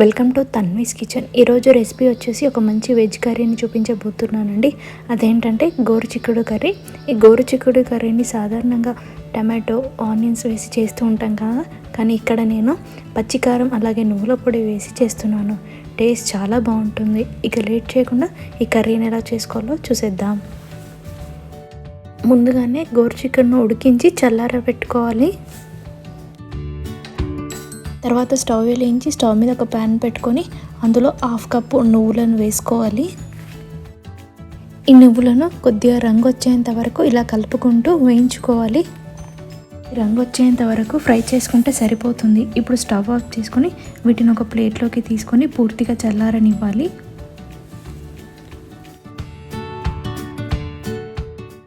Welcome to Tanvi's kitchen. ఈరోజు recipe వచ్చేసి ఒక మంచి వెజ్ కర్రీని చూపించబోతున్నానండి. అదేంటంటే గోరు చిక్కుడు కర్రీ. ఈ గోరు చిక్కుడు కర్రీని సాధారణంగా టమాటో ఆనియన్స్ వేసి చేస్తూ ఉంటాం కదా. కానీ ఇక్కడ నేను పచ్చికారం అలాగే నువ్వుల పొడి వేసి చేస్తున్నాను. టేస్ట్ చాలా బాగుంటుంది. ఇక లేట్ చేయకుండా ఈ కర్రీని ఎలా చేసుకోవాలో చూసేద్దాం. ముందుగానే గోరు చికెన్ను ఉడికించి చల్లార పెట్టుకోవాలి తర్వాత స్టవ్ వెలిగించి స్టవ్ మీద ఒక ప్యాన్ పెట్టుకొని అందులో హాఫ్ కప్పు నువ్వులను వేసుకోవాలి. ఈ నువ్వులను కొద్దిగా రంగు వచ్చేంత వరకు ఇలా కలుపుకుంటూ వేయించుకోవాలి. రంగు వచ్చేంత వరకు ఫ్రై చేసుకుంటే సరిపోతుంది. ఇప్పుడు స్టవ్ ఆఫ్ చేసుకొని వీటిని ఒక ప్లేట్లోకి తీసుకొని పూర్తిగా చల్లారనివ్వాలి.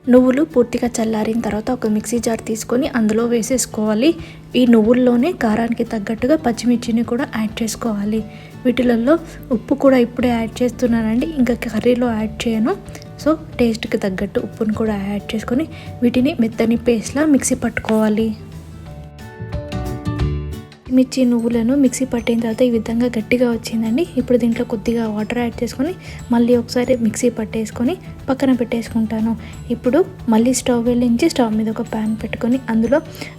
నువ్వులు పూర్తిగా చల్లారిన తర్వాత ఒక మిక్సీ జార్ తీసుకొని అందులో వేసేసుకోవాలి. ఈ నువ్వుల్లోనే కారానికి తగ్గట్టుగా పచ్చిమిర్చిని కూడా యాడ్ చేసుకోవాలి. వీటిలలో ఉప్పు కూడా ఇప్పుడే యాడ్ చేస్తున్నానండి. ఇంకా కర్రీలో యాడ్ చేయను. సో టేస్ట్కి తగ్గట్టు ఉప్పును కూడా యాడ్ చేసుకొని వీటిని మెత్తని పేస్ట్లా మిక్సీ పట్టుకోవాలి. మిర్చి నువ్వులను మిక్సీ పట్టిన తర్వాత ఈ విధంగా గట్టిగా వచ్చిందండి. ఇప్పుడు దీంట్లో కొద్దిగా వాటర్ యాడ్ చేసుకొని మళ్ళీ ఒకసారి మిక్సీ పట్టేసుకొని పక్కన పెట్టేసుకుంటాను. ఇప్పుడు మళ్ళీ స్టవ్ వెళ్ళించి స్టవ్ మీద ఒక ప్యాన్ పెట్టుకొని అందులో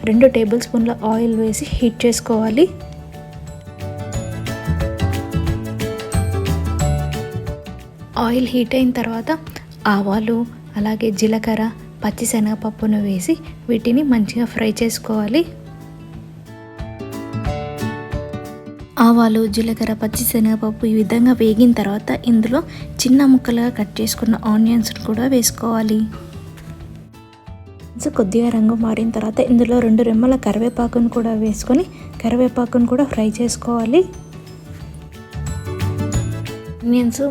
రెండు టేబుల్ స్పూన్ల ఆయిల్ వేసి హీట్ చేసుకోవాలి. ఆయిల్ హీట్ అయిన తర్వాత ఆవాలు అలాగే జీలకర్ర పచ్చిశనగపప్పును వేసి వీటిని మంచిగా ఫ్రై చేసుకోవాలి. ఆవాలు జీలకర్ర పచ్చిశనగపప్పు ఈ విధంగా వేగిన తర్వాత ఇందులో చిన్న ముక్కలుగా కట్ చేసుకున్న ఆనియన్స్ను కూడా వేసుకోవాలి. కొద్దిగా రంగు మారిన తర్వాత ఇందులో రెండు రెమ్మల కరివేపాకును కూడా వేసుకొని కరివేపాకును కూడా ఫ్రై చేసుకోవాలి. ఆనియన్స్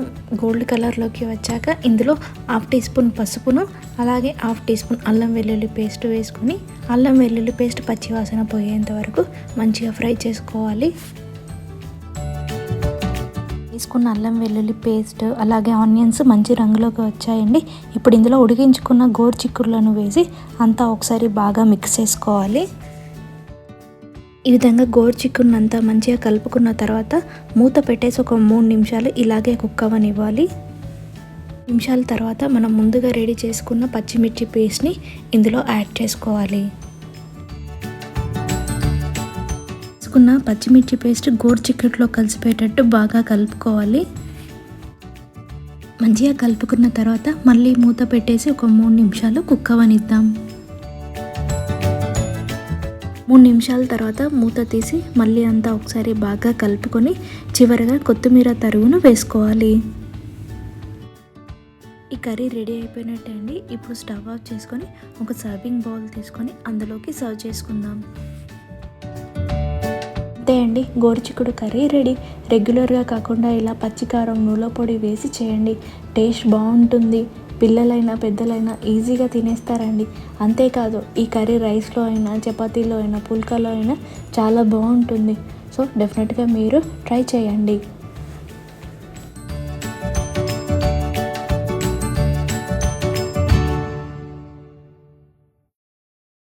గోల్డ్ కలర్లోకి వచ్చాక ఇందులో హాఫ్ టీ స్పూన్ పసుపును అలాగే హాఫ్ టీ స్పూన్ అల్లం వెల్లుల్లి పేస్ట్ వేసుకొని అల్లం వెల్లుల్లి పేస్ట్ పచ్చివాసన పోయేంత వరకు మంచిగా ఫ్రై చేసుకోవాలి. వేసుకున్న అల్లం వెల్లుల్లి పేస్ట్ అలాగే ఆనియన్స్ మంచి రంగులోకి వచ్చాయండి. ఇప్పుడు ఇందులో ఉడికించుకున్న గోరు చిక్కుడులను వేసి అంతా ఒకసారి బాగా మిక్స్ చేసుకోవాలి. ఈ విధంగా గోరు చిక్కుడును అంతా మంచిగా కలుపుకున్న తర్వాత మూత పెట్టేసి ఒక మూడు నిమిషాలు ఇలాగే కుక్ అవ్వనివ్వాలి. నిమిషాల తర్వాత మనం ముందుగా రెడీ చేసుకున్న పచ్చిమిర్చి పేస్ట్ని ఇందులో యాడ్ చేసుకోవాలి. వేసుకున్న పచ్చిమిర్చి పేస్ట్ గోరు చికెట్లో కలిసిపోయేటట్టు బాగా కలుపుకోవాలి. మంచిగా కలుపుకున్న తర్వాత మళ్ళీ మూత పెట్టేసి ఒక మూడు నిమిషాలు కుక్ అవనిద్దాం. మూడు నిమిషాల తర్వాత మూత తీసి మళ్ళీ అంతా ఒకసారి బాగా కలుపుకొని చివరిగా కొత్తిమీర తరుగును వేసుకోవాలి. ఈ కర్రీ రెడీ అయిపోయినట్టే అండి ఇప్పుడు స్టవ్ ఆఫ్ చేసుకొని ఒక సర్వింగ్ బౌల్ తీసుకొని అందులోకి సర్వ్ చేసుకుందాం. అంతే అండి గోరుచిక్కుడు కర్రీ రెడీ. రెగ్యులర్గా కాకుండా ఇలా పచ్చికారం నూనె పొడి వేసి చేయండి. టేస్ట్ బాగుంటుంది. పిల్లలైనా పెద్దలైనా ఈజీగా తినేస్తారండి. అంతేకాదు ఈ కర్రీ రైస్లో అయినా చపాతీలో అయినా పుల్కాలో అయినా చాలా బాగుంటుంది. సో డెఫినెట్గా మీరు ట్రై చేయండి.